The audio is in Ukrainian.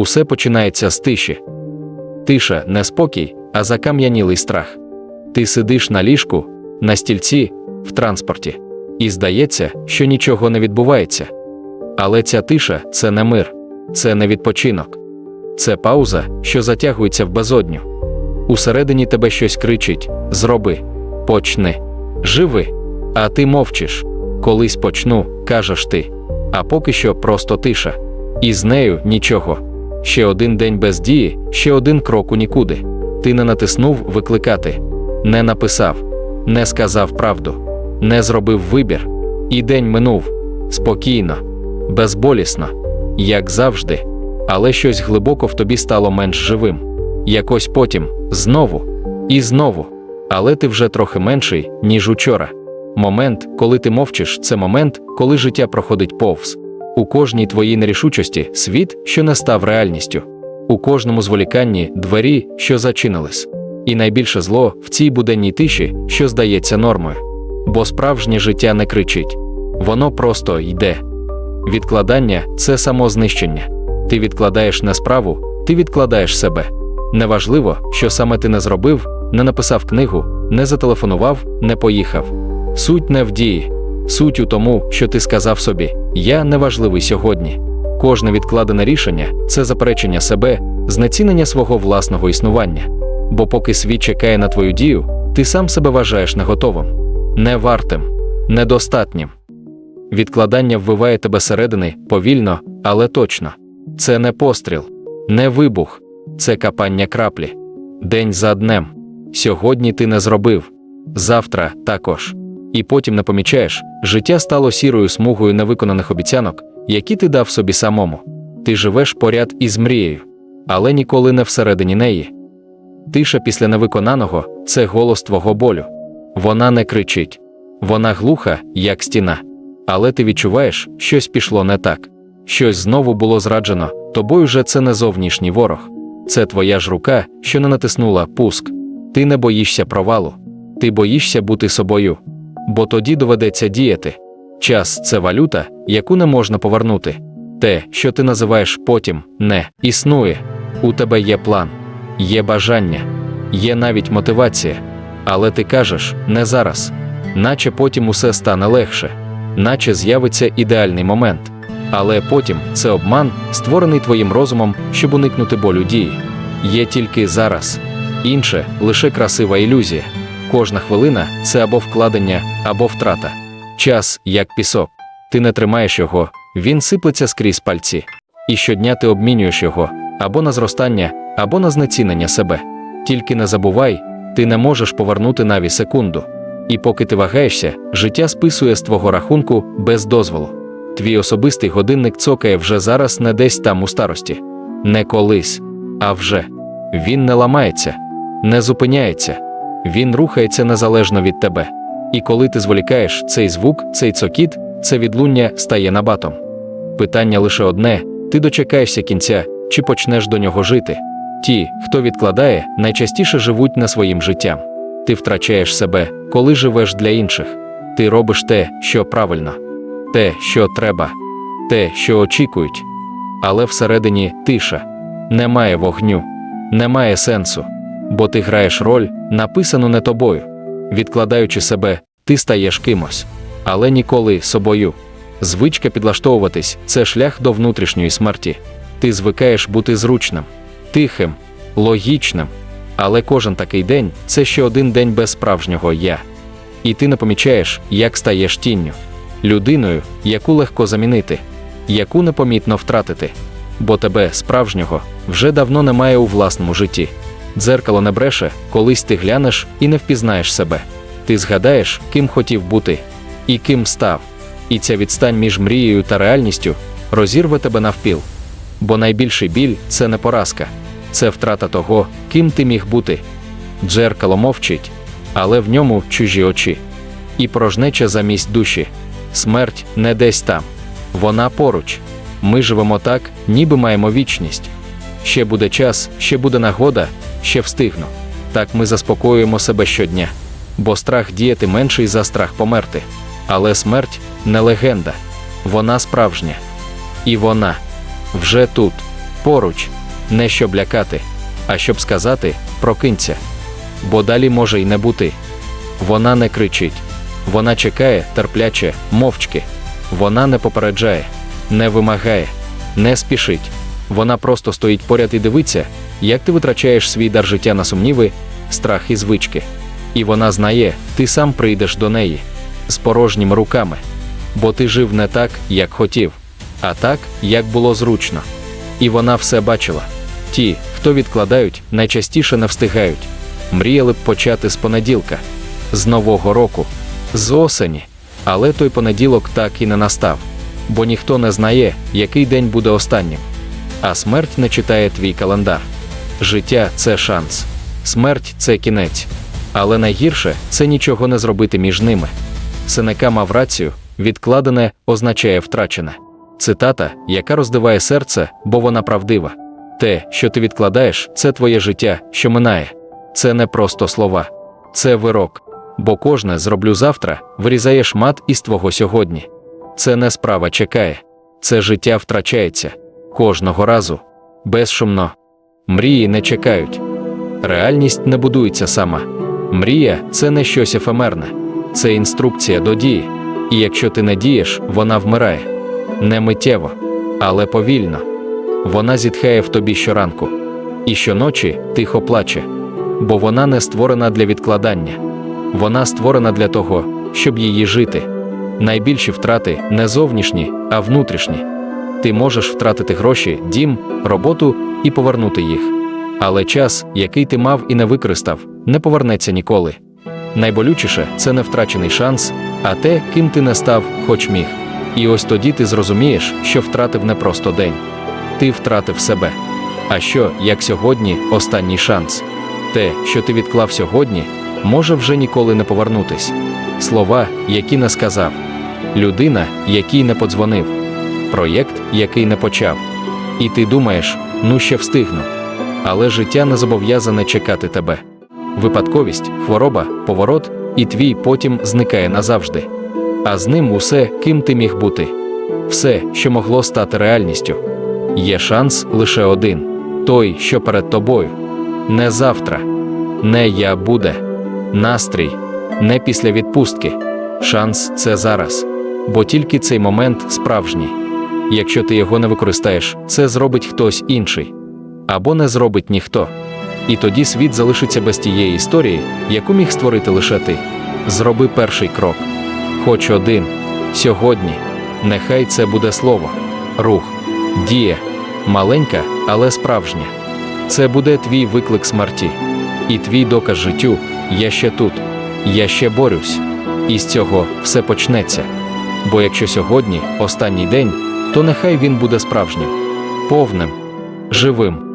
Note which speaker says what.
Speaker 1: Усе починається з тиші. Тиша не спокій, а закам'янілий страх. Ти сидиш на ліжку, на стільці, в транспорті, і здається, що нічого не відбувається. Але ця тиша це не мир, це не відпочинок, це пауза, що затягується в безодню. Усередині тебе щось кричить: зроби, почни, живи. А ти мовчиш. Колись почну, кажеш ти. А поки що просто тиша. І з нею нічого. Ще один день без дії, ще один крок у нікуди. Ти не натиснув викликати, не написав, не сказав правду, не зробив вибір. І день минув спокійно, безболісно, як завжди. Але щось глибоко в тобі стало менш живим. Якось потім, знову і знову. Але ти вже трохи менший, ніж учора. Момент, коли ти мовчиш, це момент, коли життя проходить повз. У кожній твоїй нерішучості світ, що не став реальністю, у кожному зволіканні двері, що зачинились. І найбільше зло в цій буденній тиші, що здається нормою. Бо справжнє життя не кричить, воно просто йде. Відкладання це самознищення. Ти відкладаєш не справу, ти відкладаєш себе. Неважливо, що саме ти не зробив, не написав книгу, не зателефонував, не поїхав. Суть не в дії, суть у тому, що ти сказав собі: Я неважливий сьогодні. Кожне відкладене рішення це заперечення себе, знецінення свого власного існування. Бо поки світ чекає на твою дію, ти сам себе вважаєш неготовим, невартим, недостатнім. Відкладання вбиває тебе середини повільно, але точно. Це не постріл, не вибух, це капання краплі. День за днем. Сьогодні ти не зробив, завтра також. І потім не помічаєш, життя стало сірою смугою невиконаних обіцянок, які ти дав собі самому. Ти живеш поряд із мрією, але ніколи не всередині неї. Тиша після невиконаного це голос твого болю. Вона не кричить, вона глуха, як стіна. Але ти відчуваєш, щось пішло не так, щось знову було зраджено, тобою вже це не зовнішній ворог. Це твоя ж рука, що не натиснула пуск. Ти не боїшся провалу, ти боїшся бути собою. Бо тоді доведеться діяти. Час це валюта, яку не можна повернути. Те, що ти називаєш потім, не існує. У тебе є план, є бажання, є навіть мотивація. Але ти кажеш не зараз, наче потім усе стане легше, наче з'явиться ідеальний момент. Але потім це обман, створений твоїм розумом, щоб уникнути болю дії. Є тільки зараз, інше лише красива ілюзія. Кожна хвилина це або вкладення, або втрата. Час, як пісок. Ти не тримаєш його, він сиплеться скрізь пальці. І щодня ти обмінюєш його або на зростання, або на знецінення себе. Тільки не забувай, ти не можеш повернути навіть секунду. І поки ти вагаєшся, життя списує з твого рахунку без дозволу. Твій особистий годинник цокає вже зараз не десь там у старості, не колись, а вже. Він не ламається, не зупиняється, він рухається незалежно від тебе. І коли ти зволікаєш цей звук, цей цокіт, це відлуння стає набатом. Питання лише одне: ти дочекаєшся кінця, чи почнеш до нього жити. Ті, хто відкладає, найчастіше живуть не своїм життям. Ти втрачаєш себе, коли живеш для інших. Ти робиш те, що правильно, те, що треба, те, що очікують. Але всередині тиша, немає вогню, немає сенсу, бо ти граєш роль, написану не тобою. Відкладаючи себе, ти стаєш кимось, але ніколи собою. Звичка підлаштовуватись це шлях до внутрішньої смерті. Ти звикаєш бути зручним, тихим, логічним. Але кожен такий день це ще один день без справжнього я. І ти не помічаєш, як стаєш тінню, людиною, яку легко замінити, яку непомітно втратити. Бо тебе, справжнього, вже давно немає у власному житті. Дзеркало не бреше, колись ти глянеш і не впізнаєш себе. Ти згадаєш, ким хотів бути, і ким став. І ця відстань між мрією та реальністю розірве тебе навпіл. Бо найбільший біль це не поразка, це втрата того, ким ти міг бути. Дзеркало мовчить, але в ньому чужі очі. І порожнеча замість душі. Смерть не десь там. Вона поруч. Ми живемо так, ніби маємо вічність. Ще буде час, ще буде нагода, ще встигну. Так ми заспокоюємо себе щодня, бо страх діяти менший за страх померти. Але смерть не легенда, вона справжня. І вона вже тут, Поруч, не щоб лякати, а щоб сказати прокинься. Бо далі може й не бути. Вона не кричить, вона чекає, терпляче, мовчки. Вона не попереджає, не вимагає, не спішить. Вона просто стоїть поряд і дивиться, як ти витрачаєш свій дар життя на сумніви, страх і звички. І вона знає, ти сам прийдеш до неї з порожніми руками. Бо ти жив не так, як хотів, а так, як було зручно. І вона все бачила. Ті, хто відкладають, найчастіше не встигають. Мріяли б почати з понеділка, з нового року, з осені. Але той понеділок так і не настав, бо ніхто не знає, який день буде останнім. А смерть не читає твій календар. Життя це шанс, смерть це кінець. Але найгірше це нічого не зробити між ними. Сенека мав рацію, відкладене означає втрачене. Цитата, яка роздиває серце, бо вона правдива. Те, що ти відкладаєш, це твоє життя, що минає. Це не просто слова, це вирок. Бо кожне зроблю завтра вирізає шмат із твого сьогодні. Це не справа чекає, це життя втрачається кожного разу, безшумно. Мрії не чекають. Реальність не будується сама. Мрія це не щось ефемерне, це інструкція до дії. І якщо ти не дієш, вона вмирає. Не миттєво, але повільно. Вона зітхає в тобі щоранку. І щоночі тихо плаче, бо вона не створена для відкладання. Вона створена для того, щоб її жити. Найбільші втрати не зовнішні, а внутрішні. Ти можеш втратити гроші, дім, роботу і повернути їх. Але час, який ти мав і не використав, не повернеться ніколи. Найболючіше це не втрачений шанс, а те, ким ти не став, хоч міг. І ось тоді ти зрозумієш, що втратив не просто день. Ти втратив себе. А що, як сьогодні, останній шанс? Те, що ти відклав сьогодні, може вже ніколи не повернутись. Слова, які не сказав, людина, який не подзвонив, проєкт, який не почав. І ти думаєш, ну ще встигну. Але життя не зобов'язане чекати тебе. Випадковість, хвороба, поворот, і твій потім зникає назавжди. А з ним усе, ким ти міг бути. Все, що могло стати реальністю. Є шанс лише один той, що перед тобою. Не завтра, не я буде, настрій, не після відпустки. Шанс це зараз, бо тільки цей момент справжній. Якщо ти його не використаєш, це зробить хтось інший або не зробить ніхто. І тоді світ залишиться без тієї історії, яку міг створити лише ти. Зроби перший крок. Хоч один. Сьогодні. Нехай це буде слово, рух, дія, маленька, але справжня. Це буде твій виклик смерті. І твій доказ життю я ще тут, я ще борюсь. І з цього все почнеться. Бо якщо сьогодні останній день, то нехай він буде справжнім, повним, живим.